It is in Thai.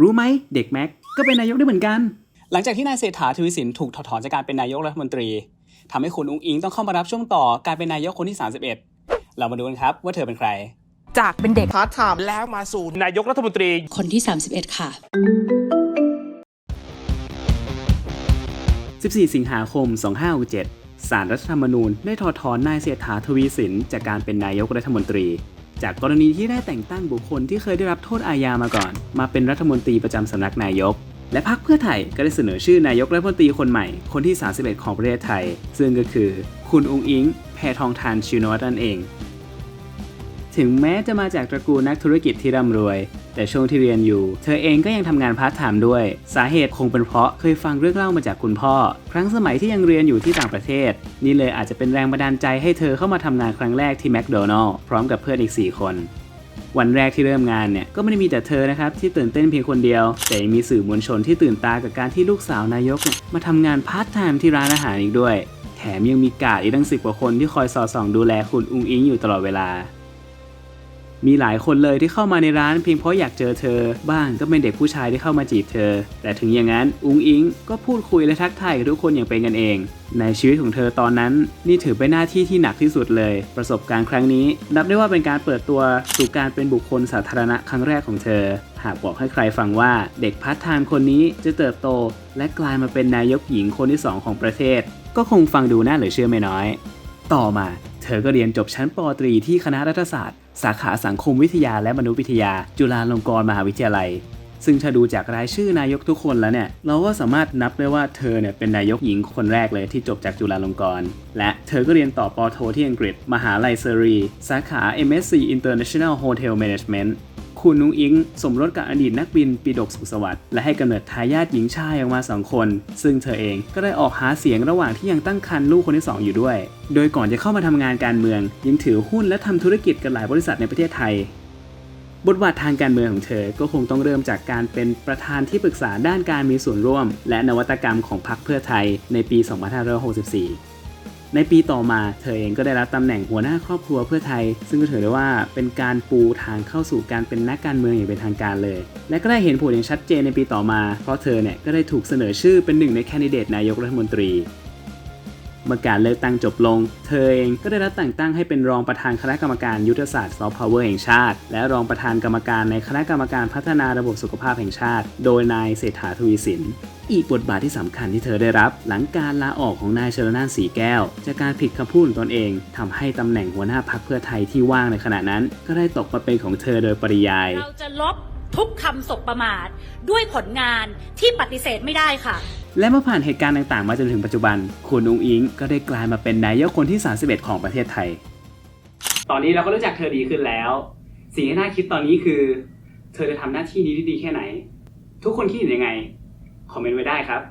รู้ไหมเด็กแม็กก็เป็นนายกได้เหมือนกัน หลังจากที่นายเศรษฐาทวีสินถูกถอดถอนจากการเป็นนายกรัฐมนตรีทำให้คุณอุ้งอิงต้องเข้ามารับช่วงต่อการเป็นนายกคนที่ 31 เรามาดูกันครับว่าเธอเป็นใคร จากเป็นเด็กพาร์ทไทม์แล้วมาสู่นายกรัฐมนตรีคนที่ 31 ค่ะ 14 สิงหาคม 2567สารรัฐธรรมนูญได้ถอดถอนนายเศรษฐาทวีสินจากการเป็นนายกรัฐมนตรี จากกรณีที่ได้แต่งตั้งบุคคลที่เคยได้รับโทษอาญามาก่อน มาเป็นรัฐมนตรีประจำสำนักนายก และพรรคเพื่อไทยก็ได้เสนอชื่อนายกรัฐมนตรีคนใหม่ คนที่ 31 ของประเทศไทย ซึ่งก็คือ คุณอุงอิง แพทองทานชินวัตรนั่นเอง ถึงแม้จะมาจากตระกูลนักธุรกิจที่ร่ำรวย แต่ช่วงที่เรียนอยู่ เธอเองก็ยังทำงานพาร์ทไทม์ด้วย สาเหตุคงเป็นเพราะเคยฟังเรื่องเล่ามาจากคุณพ่อ ครั้งสมัยที่ยังเรียนอยู่ที่ต่างประเทศ นี่เลยอาจจะเป็นแรงบันดาลใจให้เธอเข้ามาทำงานครั้งแรกที่แมคโดนัลล์พร้อมกับเพื่อนอีก 4 คนวันแรกที่เริ่มงานเนี่ยก็ไม่ได้มีแต่เธอนะครับที่ตื่นเต้นเพียงคนเดียว แต่ยังมีสื่อมวลชนที่ตื่นตากับการที่ลูกสาวนายกเนี่ยมาทำงานพาร์ทไทม์ที่ร้านอาหารอีกด้วย แถมยังมีกาดอีกตั้งสิบกว่าคนที่คอยสอดส่องดูแลคุณอุงอิงอยู่ตลอดเวลา มีหลายคนเลยที่เข้ามาในร้านเพียงเพราะอยากเจอเธอ บ้างก็เป็นเด็กผู้ชายที่เข้ามาจีบเธอ แต่ถึงอย่างนั้นอุงอิงก็พูดคุยและทักทายกับทุกคนอย่างเป็นกันเอง ในชีวิตของเธอตอนนั้น นี่ถือเป็นหน้าที่ที่หนักที่สุดเลย ประสบการณ์ครั้งนี้ นับได้ว่าเป็นการเปิดตัวสู่การเป็นบุคคลสาธารณะครั้งแรกของเธอ หากบอกให้ใครฟังว่าเด็กพาร์ทไทม์คนนี้จะเติบโต และกลายมาเป็นนายกหญิงคนที่สองของประเทศ ก็คงฟังดูน่าเหลือเชื่อไม่น้อย ต่อมา เธอก็เรียนจบชั้นปตรีที่คณะรัฐศาสตร์ สาขาสังคมวิทยาและมนุษยวิทยา จุฬาลงกรณ์มหาวิทยาลัย ซึ่งถ้าดูจากรายชื่อนายกทุกคนแล้วเนี่ย เราก็สามารถนับได้ว่าเธอเนี่ยเป็นนายกหญิงคนแรกเลยที่จบจากจุฬาลงกรณ์ และเธอก็เรียนต่อปอโทที่อังกฤษ มหาลัยเซรี สาขา MSc International Hotel Management คุณนุ้งอิง สมรสกับอดีตนักบินปีดกสุขสวัสดิ์และให้กำเนิดทายาทหญิงชายออกมาสองคน ซึ่งเธอเองก็ได้ออกหาเสียงระหว่างที่ยังตั้งครรภ์ลูกคนที่ 2 อยู่ด้วย โดยก่อนจะเข้ามาทำงานการเมือง ยังถือหุ้นและทำธุรกิจกับหลายบริษัทในประเทศไทยบทบาททางการเมืองของเธอ ก็คงต้องเริ่มจากการเป็นประธานที่ปรึกษาด้านการมีส่วนร่วม และนวัตกรรมของพรรคเพื่อไทยในปี 2564 ในปีต่อมาเธอเองก็ได้รับตำแหน่งหัวหน้าครอบครัวเพื่อไทย ซึ่งก็ถือได้ว่าเป็นการปูทางเข้าสู่การเป็นนักการเมืองอย่างเป็นทางการเลย และก็ได้เห็นผลอย่างชัดเจนในปีต่อมา เพราะเธอเนี่ยก็ได้ถูกเสนอชื่อเป็นหนึ่งในแคนดิเดตนายกรัฐมนตรี เมื่อการเลือกตั้งจบลง เธอเองก็ได้รับแต่งตั้งให้เป็นรองประธานคณะกรรมการยุทธศาสตร์ซอฟต์พาวเวอร์แห่งชาติ และรองประธานกรรมการในคณะกรรมการพัฒนาระบบสุขภาพแห่งชาติ โดยนายเศรษฐาทวีสินอีกบทบาทที่สำคัญที่เธอได้รับ หลังการลาออกของนายชลนานสีแก้ว จากการผิดคำพูดตนเองทำให้ตำแหน่งหัวหน้าพักเพื่อไทยที่ว่างในขณะนั้น ก็ได้ตกมาเป็นของเธอโดยปริยาย เราจะลบ ทุกคำสบประมาท ด้วยผลงานที่ปฏิเสธไม่ได้ค่ะ และเมื่อผ่านเหตุการณ์ต่างๆ มาจนถึงปัจจุบัน คุณอุ้งอิงก็ได้กลายมาเป็นนายกคนที่ 31 ของประเทศไทย ตอนนี้เราก็รู้จักเธอดีขึ้นแล้ว สิ่งที่น่าคิดตอนนี้คือ เธอจะทำหน้าที่นี้ได้ดีแค่ไหน ทุกคนคิดเห็นยังไง คอมเมนต์ไว้ได้ครับ